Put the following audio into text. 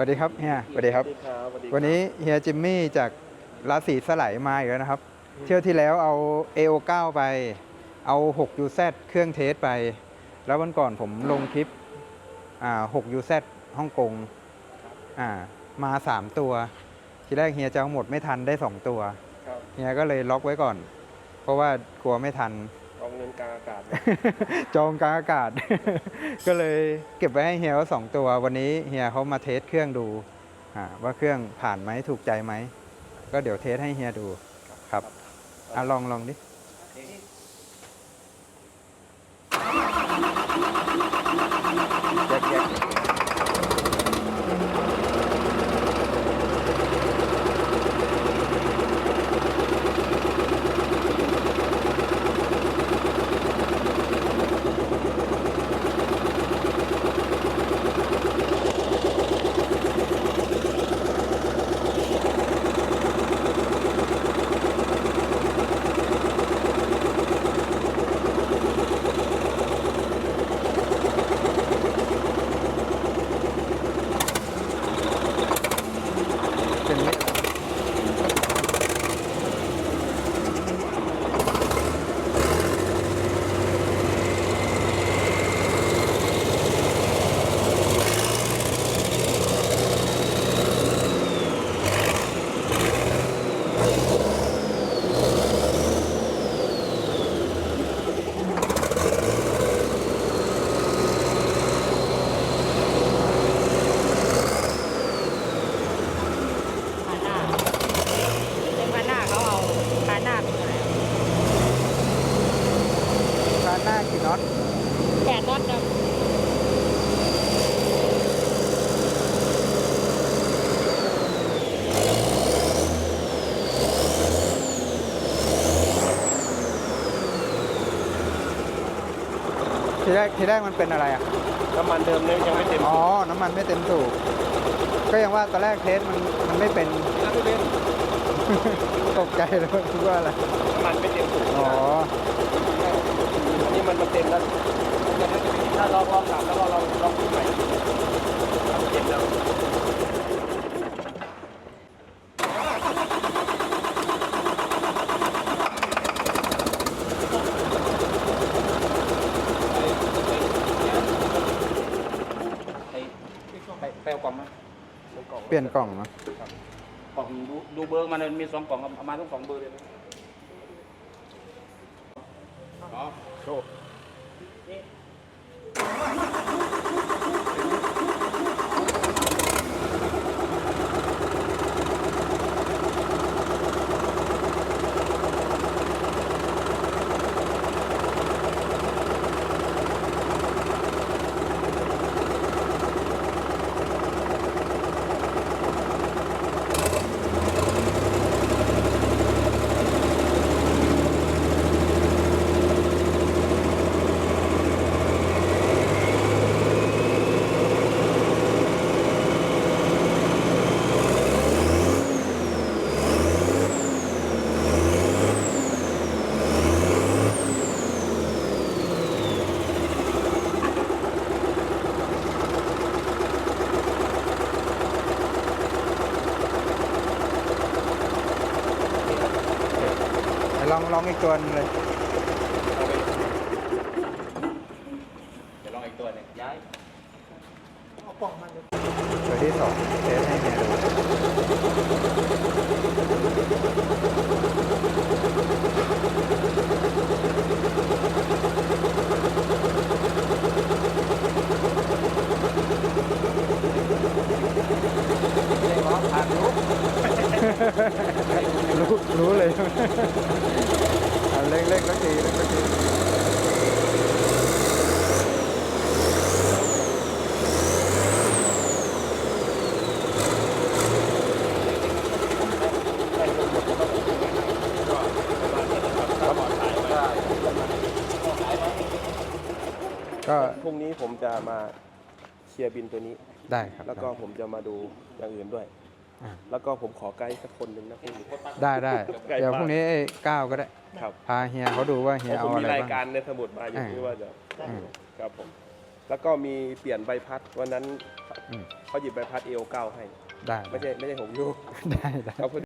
สวัสดีครับเฮียสวัสดีครับสวัสดีครับสวัสดีครับ วันนี้เฮียจิมมี่จากราศีสไลด์มาอีกแล้วนะครับ เที่ยวที่แล้วเอา AO9 ไป เอา 6UZ เครื่องเทสไป แล้ววันก่อนผมลงคลิปอ่า 6UZ ฮ่องกงอ่ามา 3 ตัว ทีแรกเฮียจะเอาหมดไม่ทันได้ 2 ตัวครับเฮียก็เลยล็อกไว้ก่อน เพราะว่ากลัวไม่ทันลองเงิน กลางอากาศ จองกลางอากาศ ก็เลยเก็บไว้ให้เฮียเขาสองตัว วันนี้เฮียเขามาเทสเครื่องดูอ่าว่าเครื่องผ่านไหมถูกใจไหม ก็เดี๋ยวเทสให้เฮียดูครับอะลองลองดิแยกแยกเป็นเม็ดพาหน้าเป็นพาหน้าเขาเอาพาหน้าเป็นอะไร คาหน้า กี่น็อตแปดน็อตครับทีแรกทีแรกมันเป็นอะไรอะ น้ำมันเดิมเนี่ยยังไม่เต็มอ๋อ น้ำมันไม่เต็มสูบก็ยังว่าตอนแรกเทสมันมันไม่เป็นยังไม่เต็มตกใจเลยคิดว่าอะไร น้ำมันไม่เต็มสูงอ๋ออันนี้มันมาเต็มแล้วถ้าลองลองกลับแล้วก็ลองลองขึ้นใหม่ถ้ามันเต็มแล้ว ไป ไปไปเอากล่องมาเปลี่ยนกล่องเนาะกล่องดูดูเบอร์มันมีสองกล่องเอามาทั้งสองเบอร์เลยนะอ๋อโชว์ ลองลองอีกตัวหนึงเลยเดี๋ยวลองอีกตัวหนึงย้ายตัวที่สองเทสให้เฮียดูรู้รู้เลย เอาเล่งเล่งสักทีเล่งสักทีก็พรุ่งนี้ผมจะมาเคลียร์บินตัวนี้ ได้ครับแล้วก็ผมจะมาดูอย่างอื่นด้วย อ่า แล้วก็ผมขอไกด์สักคนหนึ่งนะพรุ่งนี้ ได้ได้ใกล้เดี๋ยวบ้านพรุ่งนี้ไอ้ก้าวก็ได้ครับ พาเฮียเขาดูว่าเฮียเพราะผเอามอะมีไรรายบ้าง การในสมุดมาอยู่อ่าที่ว่าจะอืมครับผม แล้วก็มีเปลี่ยนใบพัดวันนั้นอืม เขาหยิบใบพัด AO9 ให้ ได้ไม่ใช่ไม่ใช่ผมอยู่ได้ได้เอาพอดี